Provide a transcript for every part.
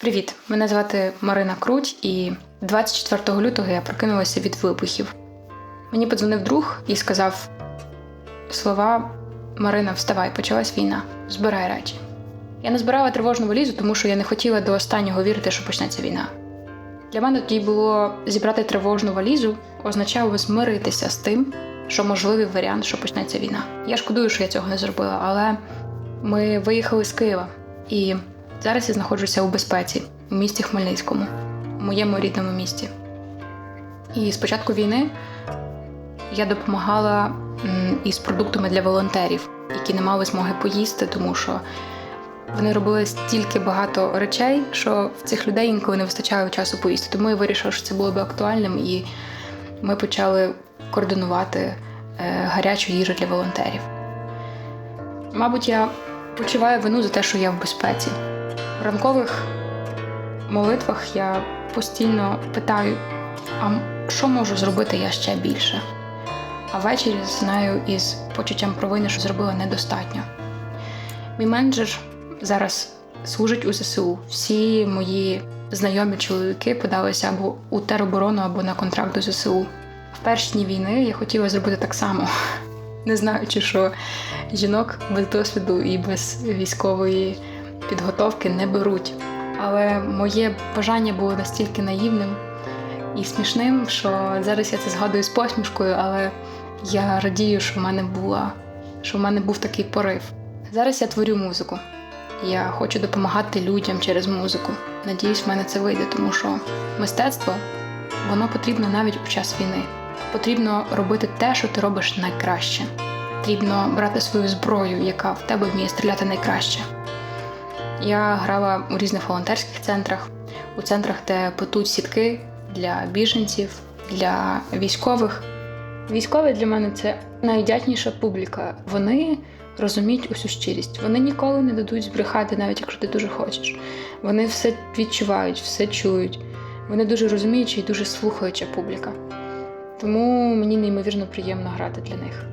Привіт! Мене звати Марина Круть, і 24 лютого я прокинулася від вибухів. Мені подзвонив друг і сказав слова Марина, вставай, почалась війна, збирай речі. Я не збирала тривожну валізу, тому що я не хотіла до останнього вірити, що почнеться війна. Для мене тоді було зібрати тривожну валізу, означало змиритися з тим, що можливий варіант, що почнеться війна. Я шкодую, що я цього не зробила, але ми виїхали з Києва, і зараз я знаходжуся у безпеці у місті Хмельницькому, у моєму рідному місті. І з початку війни я допомагала із продуктами для волонтерів, які не мали змоги поїсти, тому що вони робили стільки багато речей, що в цих людей інколи не вистачало часу поїсти. Тому я вирішила, що це було би актуальним, і ми почали координувати е, гарячу їжу для волонтерів. Мабуть, я почуваю вину за те, що я в безпеці. В ранкових молитвах я постійно питаю, а що можу зробити я ще більше? А ввечері знаю із почуттям провини, що зробила недостатньо. Мій менеджер зараз служить у ЗСУ. Всі мої знайомі чоловіки подалися або у тероборону, або на контракт до ЗСУ. В перші дні війни я хотіла зробити так само, не знаючи, що жінок без досвіду і без військової підготовки не беруть. Але моє бажання було настільки наївним і смішним, що зараз я це згадую з посмішкою, але я радію, що в мене була, що в мене був такий порив. Зараз я творю музику. Я хочу допомагати людям через музику. Надіюсь, в мене це вийде, тому що мистецтво воно потрібно навіть у час війни. Потрібно робити те, що ти робиш найкраще. Потрібно брати свою зброю, яка в тебе вміє стріляти найкраще. Я грала у різних волонтерських центрах, у центрах, де плетуть сітки для біженців, для військових. Військові для мене це найвдячніша публіка. Вони розуміють усю щирість. Вони ніколи не дадуть збрехати, навіть якщо ти дуже хочеш. Вони все відчувають, все чують. Вони дуже розуміюча і дуже слухаюча публіка. Тому мені неймовірно приємно грати для них.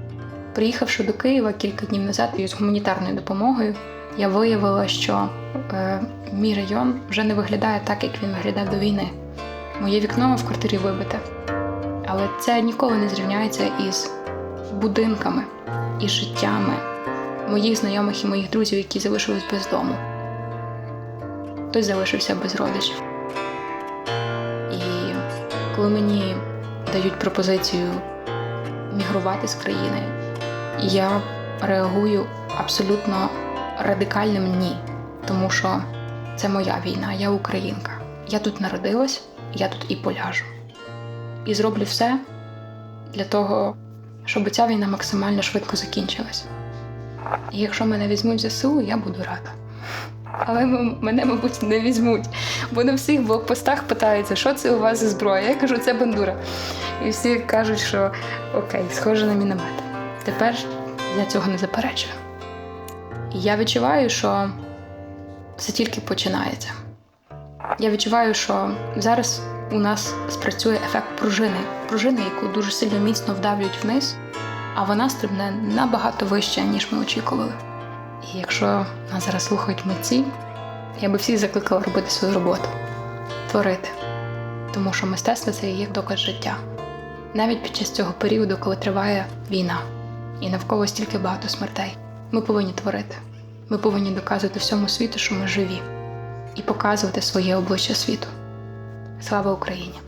Приїхавши до Києва кілька днів назад з гуманітарною допомогою, я виявила, що е, мій район вже не виглядає так, як він виглядав до війни. Моє вікно в квартирі вибите. Але це ніколи не зрівняється із будинками, із життями моїх знайомих і моїх друзів, які залишились без дому. Хтось залишився без родичів. І коли мені дають пропозицію мігрувати з країни, я реагую абсолютно радикальним ні, тому що це моя війна, я українка. Я тут народилась, я тут і поляжу. І зроблю все для того, щоб ця війна максимально швидко закінчилась. І якщо мене візьмуть в ЗСУ, я буду рада. Але мене, мабуть, не візьмуть, бо на всіх блокпостах питаються, що це у вас за зброя. Я кажу, це бандура. І всі кажуть, що окей, схоже на міномет. Тепер я цього не заперечую. Я відчуваю, що це тільки починається. Я відчуваю, що зараз у нас спрацює ефект пружини. Пружини, яку дуже сильно міцно вдавлюють вниз, а вона стрибне набагато вище, ніж ми очікували. І якщо нас зараз слухають митці, я би всіх закликала робити свою роботу, творити. Тому що мистецтво це є доказ життя. Навіть під час цього періоду, коли триває війна, і навколо стільки багато смертей, ми повинні творити. Ми повинні доказувати всьому світу, що ми живі, і показувати своє обличчя світу. Слава Україні!